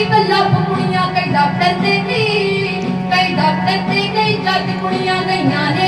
ਜੱਜ ਲੱਭ ਕੁੜੀਆਂ ਕਈ ਡਾਕਟਰ ਤੇ ਨਹੀਂ ਕਈ ਡਾਕਟਰ ਤੇ ਨਹੀਂ ਜੱਜ ਕੁੜੀਆਂ ਗਈਆਂ ਨੇ